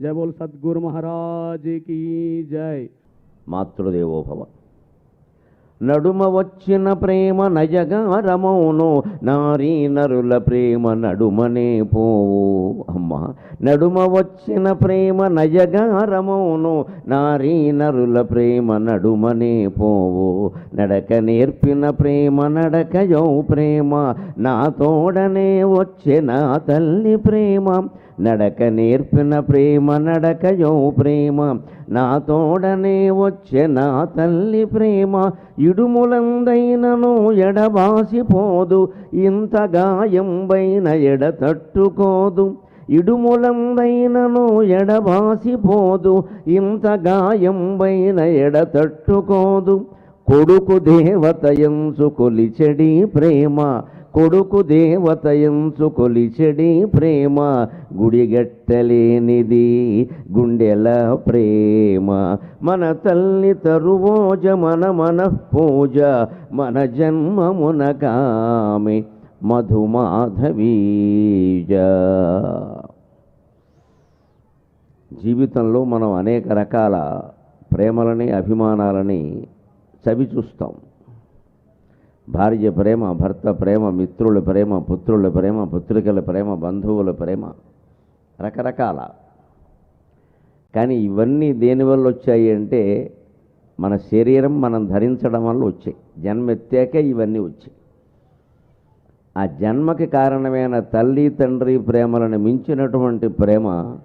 জয় বল সদ্গুরু মহারাজ কি জয় মাতৃদেব ভবা నడుమ వచ్చిన ప్రేమ నయగారమౌను నారీ నరుల ప్రేమ నడుమనే పోవు. అమ్మ నడుమ వచ్చిన ప్రేమ నయగారమౌను నారీ నరుల ప్రేమ నడుమనే పోవు. నడక నేర్పిన ప్రేమ నడకయో ప్రేమ నా తోడనే వచ్చే నా తల్లి ప్రేమ. నడక నేర్పిన ప్రేమ నడకయో ప్రేమ నా తోడనే వచ్చే నా తల్లి ప్రేమ ఇడుములందైనను ఎడబాసిపోదు ఇంత గాయంబైన ఎడ తట్టుకోదు ఇడుములందైనను ఎడబాసిపోదు ఇంత గాయంబైన ఎడ తట్టుకోదు. కొడుకు దేవతయంసు కొలిచెడి ప్రేమ కొడుకు దేవతయంసు కొలిచెడి ప్రేమ గుడిగట్టలేనిది గుండెల ప్రేమ. మన తల్లి తరువోజ మన మన పూజ మన జన్మమున కామె మధుమాధవీజ. జీవితంలో మనం అనేక రకాల ప్రేమలని అభిమానాలని చవి చూస్తాం. భార్య ప్రేమ భర్త ప్రేమ మిత్రుల ప్రేమ పుత్రుల ప్రేమ పుత్రికల ప్రేమ బంధువుల ప్రేమ రకరకాల. కానీ ఇవన్నీ దేనివల్ల వచ్చాయి అంటే మన శరీరం మనం ధరించడం వల్ల వచ్చాయి. జన్మెత్తాకే ఇవన్నీ వచ్చాయి. ఆ జన్మకి కారణమైన తల్లి తండ్రి ప్రేమలను మించినటువంటి ప్రేమ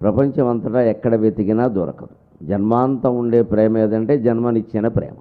ప్రపంచం అంతటా ఎక్కడ వెతికినా దొరకదు. జన్మాంతం ఉండే ప్రేమ ఏదంటే జన్మనిచ్చిన ప్రేమ.